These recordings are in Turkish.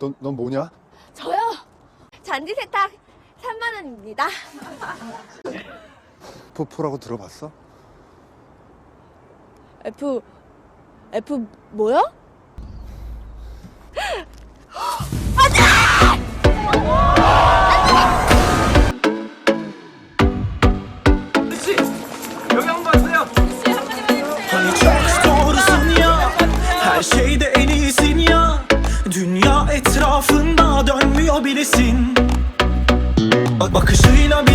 넌, 넌 뭐냐? 저요. 잔디 세탁 3만 원입니다. 포포라고 들어봤어? F F 뭐야? öyleylesin Bakışıyla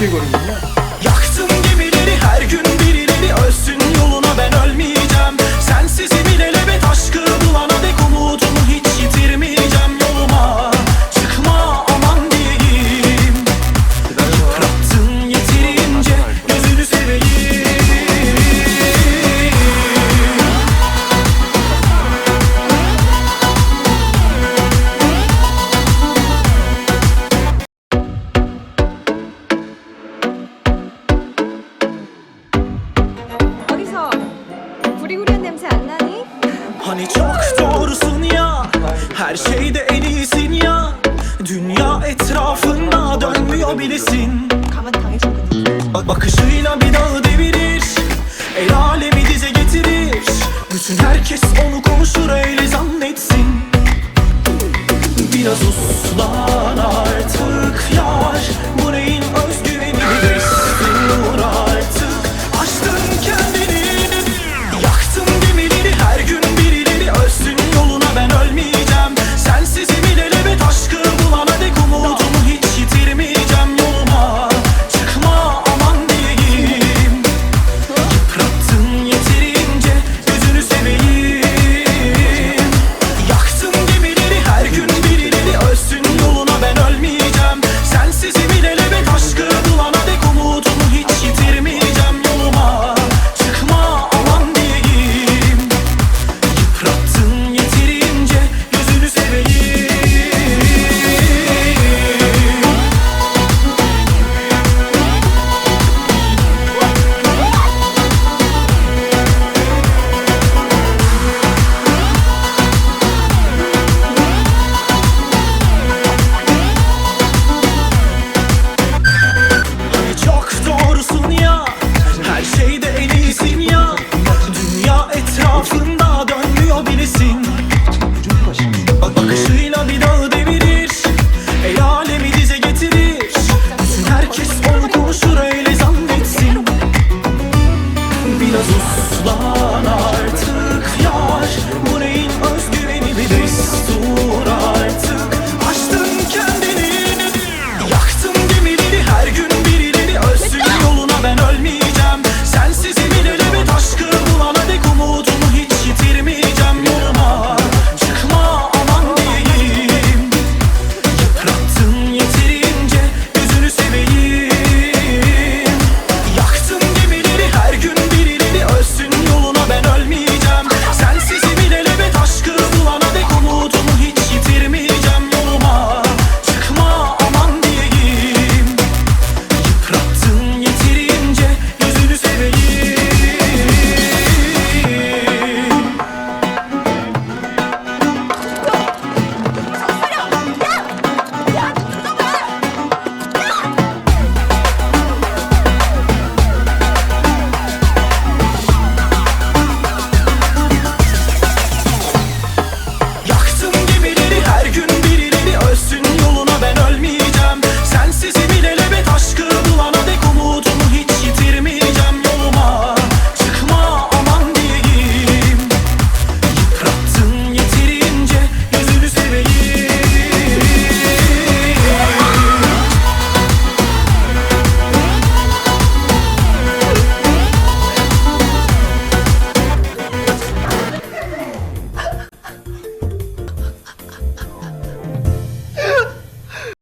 অবশ্যই করব Hani çok doğrusun ya Her şeyde en iyisin ya. Dünya etrafında dönmüyor bilesin. Bakışıyla bir dağı devirir El alemi dize getirir. Bütün herkes onu konuşur öyle zannetsin. Biraz uslan artık yar.